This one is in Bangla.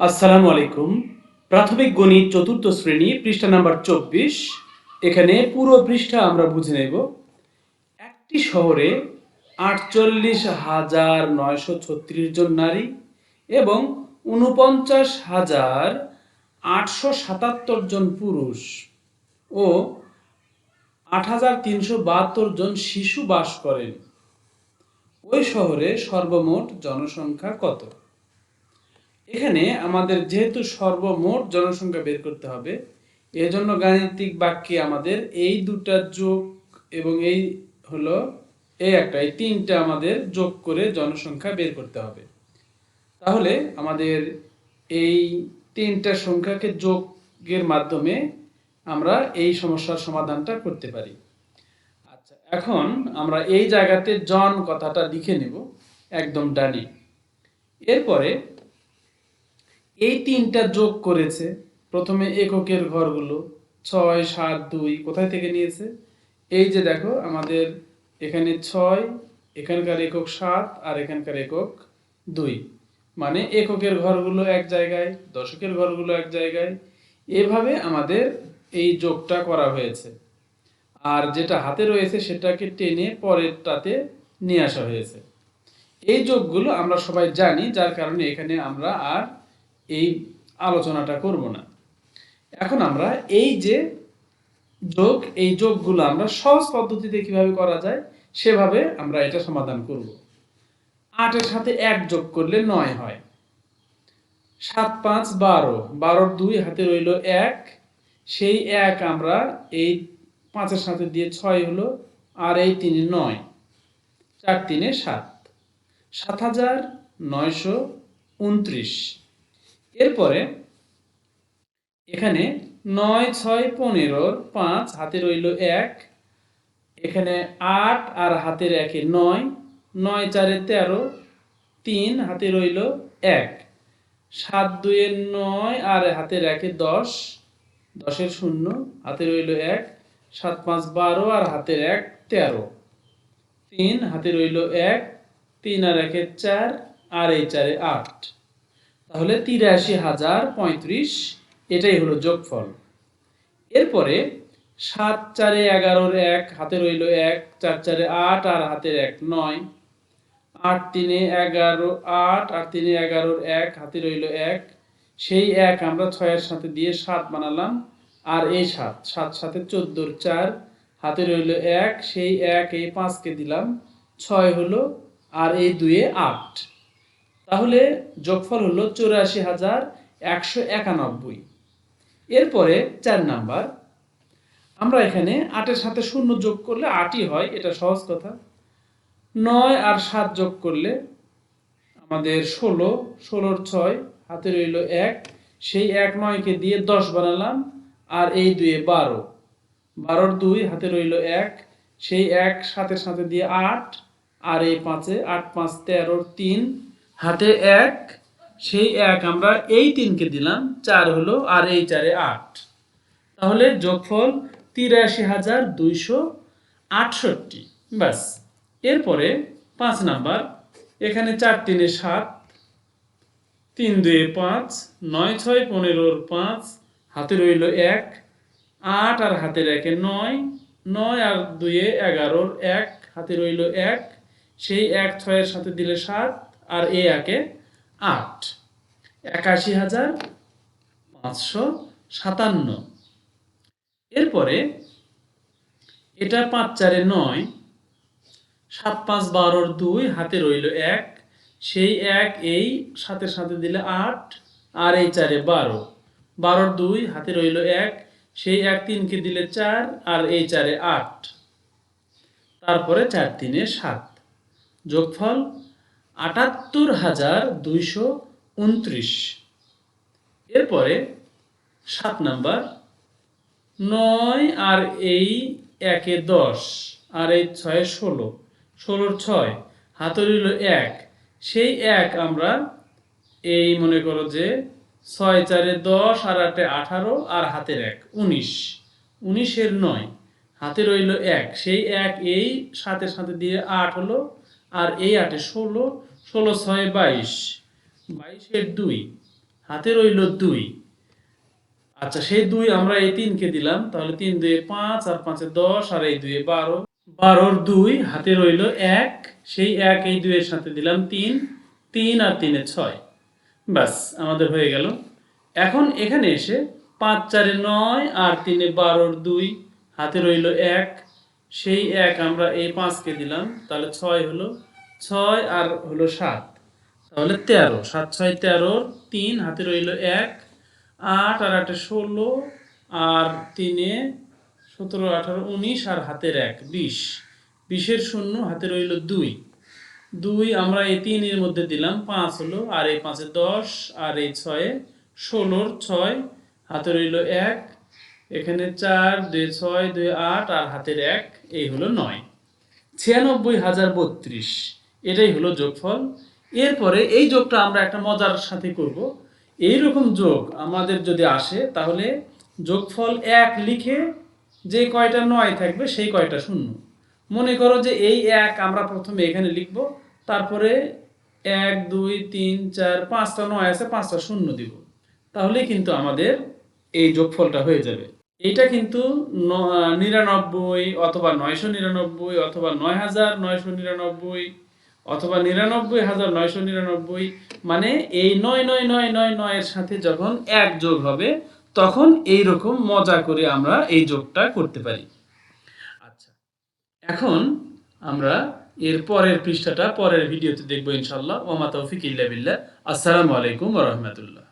আসসালামু আলাইকুম। প্রাথমিক গণিত চতুর্থ শ্রেণি, পৃষ্ঠা নাম্বার চব্বিশ। এখানে পুরো পৃষ্ঠা আমরা বুঝে নেব। একটি শহরে আটচল্লিশ হাজার নয়শো ছত্রিশ জন নারী এবং উনপঞ্চাশ হাজার আটশো সাতাত্তর জন পুরুষ ও আট হাজার তিনশো বাহাত্তর জন শিশু বাস করেন। ওই শহরে সর্বমোট জনসংখ্যা কত? এখানে আমাদের যেহেতু সর্বমোট জনসংখ্যা বের করতে হবে, এজন্য গাণিতিক বাক্যে আমাদের এই দুটা যোগ এবং এই হলো এই একটা, এই তিনটা আমাদের যোগ করে জনসংখ্যা বের করতে হবে। তাহলে আমাদের এই তিনটা সংখ্যাকে যোগের মাধ্যমে আমরা এই সমস্যার সমাধানটা করতে পারি। আচ্ছা এখন আমরা এই জায়গাতে জন কথাটা লিখে নেব, একদম ডানে। এরপরে এই তিনটা যোগ করেছে, প্রথমে এককের ঘরগুলো, ছয়, সাত, দুই, কোথায় থেকে নিয়েছে? এই যে দেখো, আমাদের এখানে ছয়, এখানকার একক সাত আর এখানকার একক দুই। মানে এককের ঘরগুলো এক জায়গায়, দশকের ঘরগুলো এক জায়গায়। এভাবে আমাদের এই যোগটা করা হয়েছে। আর যেটা হাতে রয়েছে সেটাকে টেনে পরেরটাতে নিয়ে আসা হয়েছে। এই যোগগুলো আমরা সবাই জানি, যার কারণে এখানে আমরা আর এই আলোচনাটা করব না। এখন আমরা এই যে যোগ, এই যোগগুলো আমরা সহজ পদ্ধতিতে কীভাবে করা যায়, সেভাবে আমরা এটা সমাধান করব। আটের সাথে এক যোগ করলে নয় হয়। সাত পাঁচ বারো, বারোর দুই হাতে রইল এক। সেই এক আমরা এই পাঁচের সাথে দিয়ে ছয় হলো, আর এই তিনে নয়। চার তিনে সাত। সাত হাজার নয়শো উনত্রিশ। এরপরে এখানে নয়, ছয় পনেরোর পাঁচ, হাতে রইল এক, এখানে আট আর হাতের একে নয় নয়, চারে তেরো, তিন, হাতে রইল এক, সাত দুয়ের নয় আর হাতের একে দশ, দশের শূন্য, হাতে রইল এক, সাত, পাঁচ, বারো আর হাতের এক, তেরো, তিন, হাতে রইল এক, তিন আর একে চার, আর এই চারে আট। তাহলে তিরাশি হাজার পঁয়ত্রিশ, এটাই হলো যোগফল। এরপরে সাত চারে এগারোর এক, হাতে রইল এক, চার চারে আট, আর হাতের এক নয়। আট তিনে এগারো, আট আর তিনে এগারোর এক, হাতে রইল এক। সেই এক আমরা ছয়ের সাথে দিয়ে সাত বানালাম, আর এই সাত সাত সাথে চোদ্দোর চার, হাতে রইল এক, সেই এক এই পাঁচকে দিলাম, ছয় হলো, আর এই দুয়ে আট। তাহলে যোগফল হলো চৌরাশি হাজার একশো একানব্বই। এরপরে চার নাম্বার, আমরা এখানে আটের সাথে শূন্য যোগ করলে আটই হয়, এটা সহজ কথা। নয় আর সাত যোগ করলে আমাদের ষোলো, ষোলোর ছয়, হাতে রইল এক, সেই এক নয়কে দিয়ে দশ বানালাম, আর এই দুয়ে বারো। বারোর দুই, হাতে রইল এক, সেই এক সাথে সাথে দিয়ে আট, আর এই পাঁচে আট পাঁচ তেরোর তিন হাতে এক, সেই এক আমরা এই তিনকে দিলাম, চার হলো আর এই চারে আট। তাহলে যোগফল তিরাশি হাজার দুইশো আটষট্টি। ব্যাস, এরপরে পাঁচ নাম্বার, এখানে চার তিনে সাত, তিন দুয়ে পাঁচ, নয় ছয় পনেরোর পাঁচ, হাতে রইল এক, আট আর হাতের একে নয় নয় আর দুয়ে এগারোর এক, হাতে রইল এক, সেই এক ছয়ের সাথে দিলে সাত আর এ একে আট। একাশি হাজার পাঁচশো সাতান্ন। এরপরে এটা পাঁচ চারে নয়, সাত পাঁচ বারোর দুই, হাতে রইল এক, সেই এক এই সাথে সাথে দিলে আট, আর এই চারে বারো। বারোর দুই, হাতে রইল এক, সেই এক তিনকে দিলে চার, আর এই চারে আট। তারপরে চার তিনে সাত। যোগফল আটাত্তর হাজার দুইশো উনত্রিশ। এরপরে সাত নাম্বার, নয় আর এই একে দশ, আর এই ছয় ষোলো, ষোলোর ছয় হাতে রইল এক। সেই এক আমরা এই মনে করো যে ছয় চারে দশ, আর আটে আঠারো, আর হাতের এক, উনিশ। উনিশের নয় হাতে রইল এক। সেই এক এই সাথে সাথে দিয়ে আট হলো আর এই আটে ষোলো ষোলো ছয় বাইশ, বাইশের দুই, হাতে রইল দুই। আচ্ছা সেই দুই আমরা এই তিনকে দিলাম, তাহলে তিন দুয়ে পাঁচ, আর পাঁচে দশ, আর এই দুয়ে বারো। বারোর দুই, হাতে রইল এক, সেই এক এই দুইয়ের সাথে দিলাম তিন তিন আর তিনে ছয়। ব্যাস, আমাদের হয়ে গেল। এখন এখানে এসে পাঁচ চারে নয় আর তিনে বারোর দুই, হাতে রইল এক সেই এক আমরা এই পাঁচকে দিলাম, তাহলে ছয় হলো ছয় আর হলো সাত। তাহলে তেরো, সাত, ছয় তেরোর তিন, হাতে রইল এক, আট আর আটে ষোলো, আর তিনে সতেরো, আঠারো, উনিশ আর হাতের এক, বিশ। বিশের শূন্য, হাতে রইল দুই। দুই আমরা এই তিনের মধ্যে দিলাম, পাঁচ হলো, আর এই পাঁচে দশ, আর এই ছয়ে ষোলোর ছয়, হাতে রইল এক এখানে চার, দুই, ছয়, দুই, আট আর হাতের এক, এই হলো নয়। ছিয়ানব্বই হাজার বত্রিশ, এটাই হলো যোগফল। এরপরে এই যোগটা আমরা একটা মজার সাথে করব। এই রকম যোগ আমাদের যদি আসে, তাহলে যোগফল এক লিখে যে কয়টা নয় থাকবে, সেই কয়টা শূন্য। মনে করো যে এই এক আমরা প্রথমে এখানে লিখব, তারপরে এক, দুই, তিন, চার, পাঁচটা নয় আছে, পাঁচটা শূন্য দিব। তাহলে কিন্তু আমাদের এই যোগফলটা হয়ে যাবে। এইটা কিন্তু নিরানব্বই অথবা নয়শো নিরানব্বই অথবা নয় হাজার নয়শো নিরানব্বই অথবা নিরানব্বই হাজার নয়শো নিরানব্বই মানে এই নয় নয় নয় নয়, নয়ের সাথে যখন এক যোগ হবে, তখন এই রকম মজা করে আমরা এই যোগটা করতে পারি। আচ্ছা এখন আমরা এর পরের পৃষ্ঠাটা পরের ভিডিওতে দেখব ইনশাল্লাহ ওমা তৌফিক ইল্লা বিল্লাহ। আসসালামু আলাইকুম রাহমাতুল্লাহ।